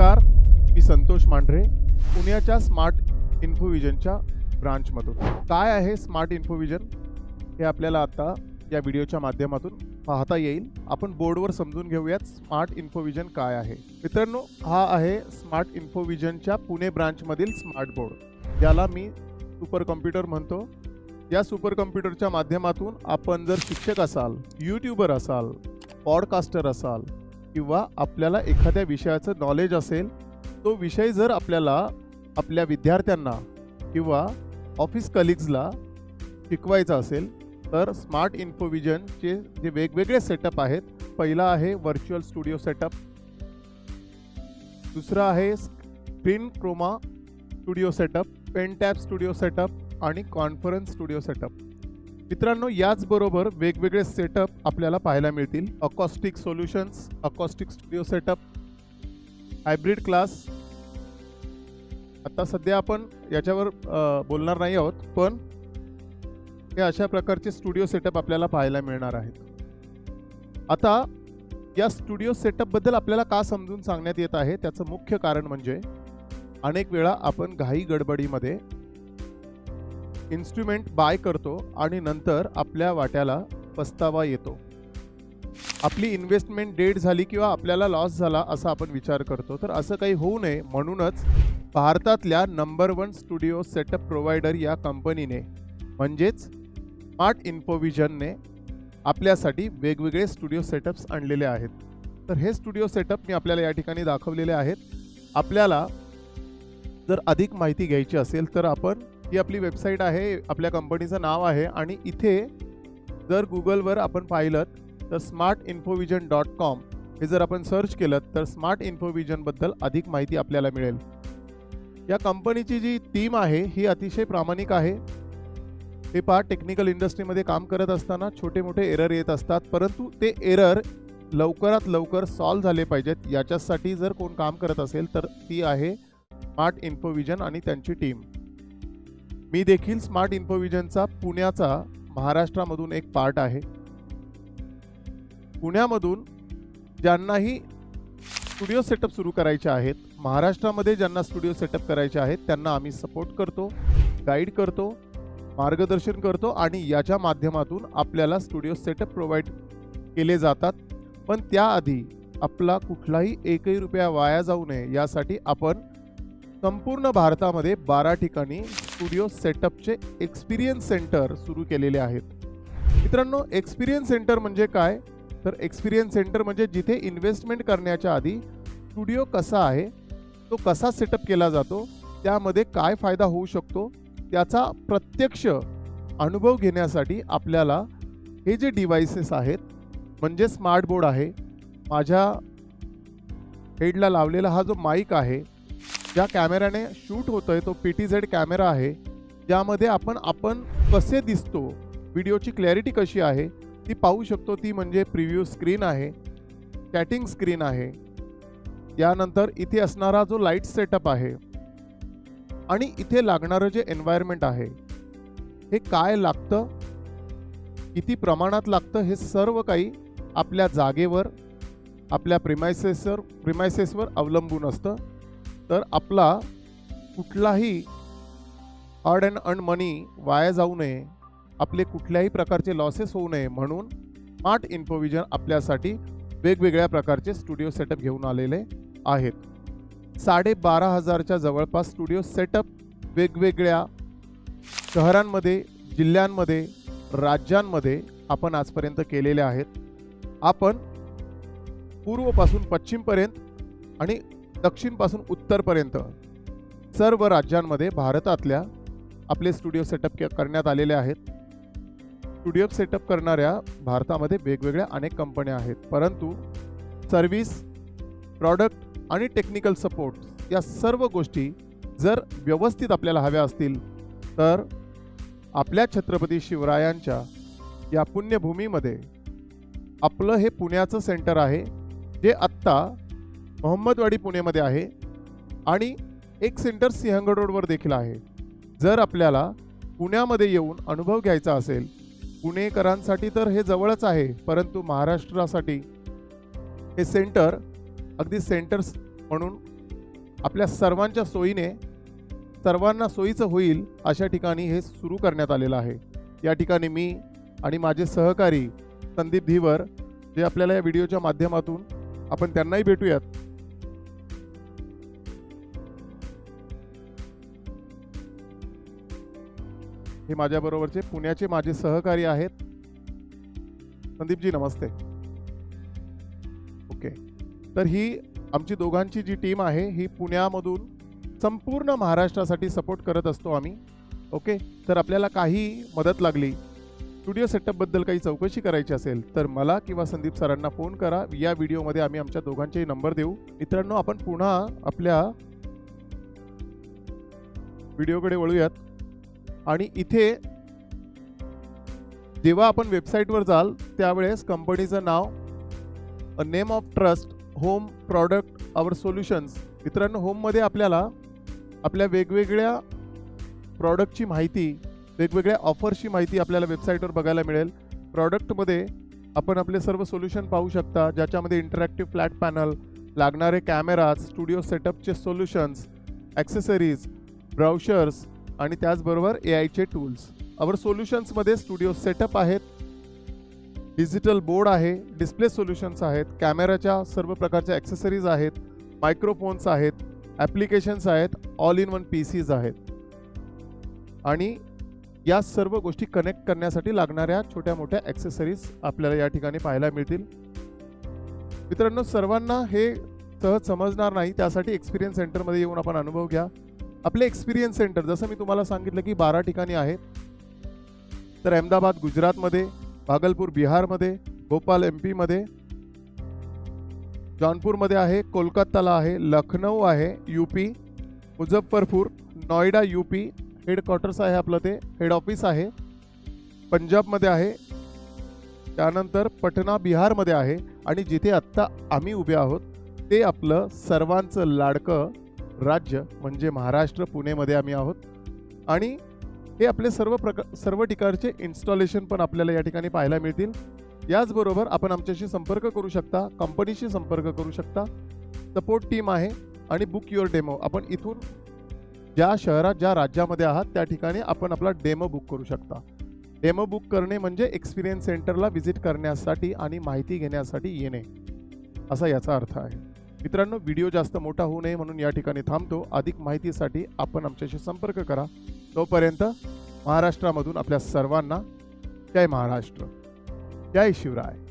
नमस्कार मी संतोष मांढरे पुण्याच्या स्मार्ट इन्फोविजनच्या ब्रांचमधून. काय आहे स्मार्ट इन्फोविजन? हे आपल्याला आता या व्हिडिओच्या माध्यमातून पाहता येईल. आपण बोर्डवर समजून घेऊयात स्मार्ट इन्फोविजन काय आहे. मित्रांनो हा आहे स्मार्ट इन्फोविजनच्या पुणे ब्रांचमधील स्मार्ट बोर्ड. याला मी सुपर कम्प्युटर म्हणतो. या सुपर कम्प्युटरच्या माध्यमातून आपण जर शिक्षक असाल यूट्यूबर असाल पॉडकास्टर असाल किंवा आपल्याला एखाद्या विषयाचं नॉलेज असेल तो विषय जर आपल्याला आपल्या विद्यार्थ्यांना किंवा ऑफिस कलिग्जला शिकवायचा असेल तर स्मार्ट इन्फोविजनचे जे वेगवेगळे सेटअप आहेत पहिला आहे व्हर्च्युअल स्टुडिओ सेटअप दुसरा आहे screen chroma studio setup pen tap studio setup आणि कॉन्फरन्स स्टुडिओ सेटअप मित्रांनो याचबरोबर वेगवेगळे सेटअप आपल्याला पाहायला मिळतील. Acoustic solutions acoustic studio setup hybrid class आता सध्या आपण याच्यावर बोलणार नाही आहोत पण हे अशा प्रकारचे स्टुडिओ सेटअप आपल्याला पाहायला मिळणार आहेत. आता या स्टुडिओ सेटअपबद्दल आपल्याला का समजून सांगण्यात येत आहे? त्याचं मुख्य कारण म्हणजे अनेक वेळा आपण घाई गडबडीमध्ये इन्स्ट्रुमेंट बाय करतो आणि नंतर आपल्या वाट्याला पस्तावा येतो. आपली इन्व्हेस्टमेंट डेट झाली किंवा आपल्याला लॉस झाला असा आपण विचार करतो. तर असं काही होऊ नये. म्हणूनच भारतातल्या number one studio setup provider या कंपनीने म्हणजेच स्मार्ट इन्फोविजनने आपल्यासाठी वेगवेगळे स्टुडिओ सेटअप्स आणलेले आहेत. तर हे स्टुडिओ सेटअप मी आपल्याला या ठिकाणी दाखवलेले आहेत. आपल्याला जर अधिक माहिती घ्यायची असेल तर आपण ही आपली वेबसाईट आहे आपल्या कंपनीचं नाव आहे आणि इथे जर गुगलवर आपण पाहिलं तर स्मार्ट इन्फोविजन डॉट कॉम हे जर आपण सर्च केलं तर स्मार्ट इन्फोविजनबद्दल अधिक माहिती आपल्याला मिळेल. या कंपनीची जी टीम आहे ही अतिशय प्रामाणिक आहे. हे पहा टेक्निकल इंडस्ट्रीमध्ये काम करत असताना छोटे मोठे एरर येत असतात परंतु ते एरर लवकरात लवकर सॉल्व्ह झाले पाहिजेत. याच्यासाठी जर कोण काम करत असेल तर ती आहे स्मार्ट इन्फोविजन आणि त्यांची टीम मी देखील स्मार्ट इन्फोविजनचा पुण्याचा महाराष्ट्रामधून एक पार्ट आहे. पुण्यामधून ज्यांनाही स्टुडिओ सेटअप सुरू करायचे आहेत महाराष्ट्रामध्ये ज्यांना स्टुडिओ सेटअप करायचे आहेत त्यांना आम्ही सपोर्ट करतो गाईड करतो मार्गदर्शन करतो आणि याच्या माध्यमातून आपल्याला स्टुडिओ सेटअप प्रोव्हाइड केले जातात. पण त्याआधी आपला कुठलाही एकही रुपया वाया जाऊ नये यासाठी आपण संपूर्ण भारतामध्ये बारा ठिकाणी स्टुडिओ सेटअपचे एक्सपिरियन्स सेंटर सुरू केलेले आहेत. मित्रांनो एक्सपिरियन्स सेंटर म्हणजे काय? तर एक्सपिरियन्स सेंटर म्हणजे जिथे इन्व्हेस्टमेंट करण्याच्या आधी स्टुडिओ कसा आहे तो कसा सेटअप केला जातो त्यामध्ये काय फायदा होऊ शकतो त्याचा प्रत्यक्ष अनुभव घेण्यासाठी आपल्याला हे जे डिव्हायसेस आहेत म्हणजे स्मार्ट बोर्ड आहे माझ्या हेडला लावलेला हा जो माईक आहे ज्या कॅमेऱ्याने शूट होतोय तो पी टी झेड कॅमेरा आहे ज्यामध्ये आपण आपण कसे दिसतो व्हिडिओची क्लॅरिटी कशी आहे ती पाहू शकतो. ती म्हणजे प्रिव्ह्यू स्क्रीन आहे चॅटिंग स्क्रीन आहे. यानंतर इथे असणारा जो लाइट सेटअप आहे आणि इथे लागणारं जे एन्व्हायरमेंट आहे हे काय लागतं किती प्रमाणात लागतं हे सर्व काही आपल्या जागेवर आपल्या प्रिमायसेसवर प्रिमायसेसवर अवलंबून असतं. तर आपला कुठलाही हार्ड अँड अर्न मनी वाया जाऊ नये आपले कुठल्याही प्रकारचे लॉसेस होऊ नये म्हणून स्मार्ट इन्फोविजन आपल्यासाठी वेगवेगळ्या प्रकारचे स्टुडिओ सेटअप घेऊन आलेले आहेत. साडेबारा हजारच्या जवळपास स्टुडिओ सेटअप वेगवेगळ्या शहरांमध्ये जिल्ह्यांमध्ये राज्यांमध्ये आपण आजपर्यंत केलेले आहेत. आपण पूर्वपासून पश्चिमपर्यंत आणि दक्षिणपासून उत्तरपर्यंत सर्व राज्यांमध्ये भारतातल्या आपले स्टुडिओ सेटअप करण्यात आलेले आहेत. स्टुडिओ सेटअप करणाऱ्या भारतामध्ये वेगवेगळ्या अनेक कंपन्या आहेत. परंतु सर्व्हिस प्रॉडक्ट आणि टेक्निकल सपोर्ट या सर्व गोष्टी जर व्यवस्थित आपल्याला हव्या असतील तर आपल्या छत्रपती शिवरायांच्या या पुण्यभूमीमध्ये आपलं हे पुण्याचं सेंटर आहे जे आत्ता मोहम्मदवाडी पुणेमध्ये आहे आणि एक सेंटर सिंहगड रोडवर देखील आहे. जर आपल्याला पुण्यामध्ये येऊन अनुभव घ्यायचा असेल पुणेकरांसाठी तर हे जवळच आहे परंतु महाराष्ट्रासाठी हे सेंटर अगदी सेंटर्स म्हणून आपल्या सर्वांच्या सोयीने सर्वांना सोयीचं होईल अशा ठिकाणी हे सुरू करण्यात आलेलं आहे. या ठिकाणी मी आणि माझे सहकारी संदीप धीवर जे आपल्याला या व्हिडिओच्या माध्यमातून आपण त्यांनाही भेटूयात. हे माझ्याबरोबरचे पुण्याचे माझे सहकारी आहेत. संदीपजी नमस्ते. ओके. तर ही आमची दोघांची जी टीम आहे ही पुण्यामधून संपूर्ण महाराष्ट्रासाठी सपोर्ट करत असतो आम्ही. ओके. तर आपल्याला काही मदत लागली. स्टुडिओ सेटअपबद्दल काही चौकशी करायची असेल तर मला किंवा संदीप सरांना फोन करा. या व्हिडिओमध्ये आम्ही आमच्या दोघांचेही नंबर देऊ. मित्रांनो आपण पुन्हा आपल्या व्हिडिओकडे वळूयात. आणि इथे जेव्हा आपण वेबसाईटवर जाल त्यावेळेस कंपनीचं नाव a name of trust home product our solutions मित्रांनो होममध्ये आपल्याला आपल्या वेगवेगळ्या प्रॉडक्टची माहिती वेगवेगळ्या ऑफर्सची माहिती आपल्याला वेबसाईटवर बघायला मिळेल. प्रॉडक्टमध्ये आपण आपले सर्व सोल्युशन पाहू शकता ज्याच्यामध्ये इंटरॅक्टिव्ह फ्लॅट पॅनल लागणारे कॅमेराज स्टुडिओ सेटअपचे सोल्युशन्स ॲक्सेसरीज ब्राउशर्स आणि त्याचबरोबर ए आयचे टूल्स अवर सोल्युशन्समध्ये स्टुडिओ सेटअप आहेत डिजिटल बोर्ड आहे डिस्प्ले सोल्युशन्स आहेत कॅमेराच्या सर्व प्रकारच्या ॲक्सेसरीज आहेत मायक्रोफोन्स आहेत ॲप्लिकेशन्स आहेत all in one PCs आहेत. आणि या सर्व गोष्टी कनेक्ट करण्यासाठी लागणाऱ्या छोट्या मोठ्या ॲक्सेसरीज आपल्याला या ठिकाणी पाहायला मिळतील. मित्रांनो सर्वांना हे सहज समजणार नाही त्यासाठी एक्सपिरियन्स सेंटरमध्ये येऊन आपण अनुभव घ्या. आपले एक्सपिरियन्स सेंटर जसं मी तुम्हाला सांगितलं की बारा ठिकाणी आहेत. तर अहमदाबाद गुजरातमध्ये भागलपूर बिहारमध्ये भोपाल एम पीमध्ये जॉनपूरमध्ये आहे कोलकाताला आहे लखनौ आहे U P Muzaffarpur Noida U P headquarters आहे आपलं ते हेड ऑफिस आहे. पंजाबमध्ये आहे. त्यानंतर पटना बिहारमध्ये आहे. आणि जिथे आत्ता आम्ही उभे आहोत ते आपलं सर्वांचं लाडकं राज्य म्हणजे महाराष्ट्र पुणेमध्ये आम्ही आहोत. आणि हे आपले सर्व प्रका सर्व ठिकाणचे इन्स्टॉलेशन पण आपल्याला या ठिकाणी पाहायला मिळतील. याचबरोबर आपण आमच्याशी संपर्क करू शकता कंपनीशी संपर्क करू शकता. सपोर्ट टीम आहे आणि बुक युअर डेमो आपण इथून ज्या शहरात ज्या राज्यामध्ये आहात त्या ठिकाणी आपण आपला डेमो बुक करू शकता. डेमो बुक करणे म्हणजे एक्सपिरियन्स सेंटरला व्हिजिट करण्यासाठी आणि माहिती घेण्यासाठी येणे. असा याचा अर्थ आहे. मित्रांनो व्हिडिओ जास्त मोठा होऊ नये म्हणून या ठिकाणी थांबतो. अधिक माहितीसाठी आपण आमच्याशी संपर्क करा. तोपर्यंत महाराष्ट्रामधून आपल्या सर्वांना जय महाराष्ट्र. जय शिवराय.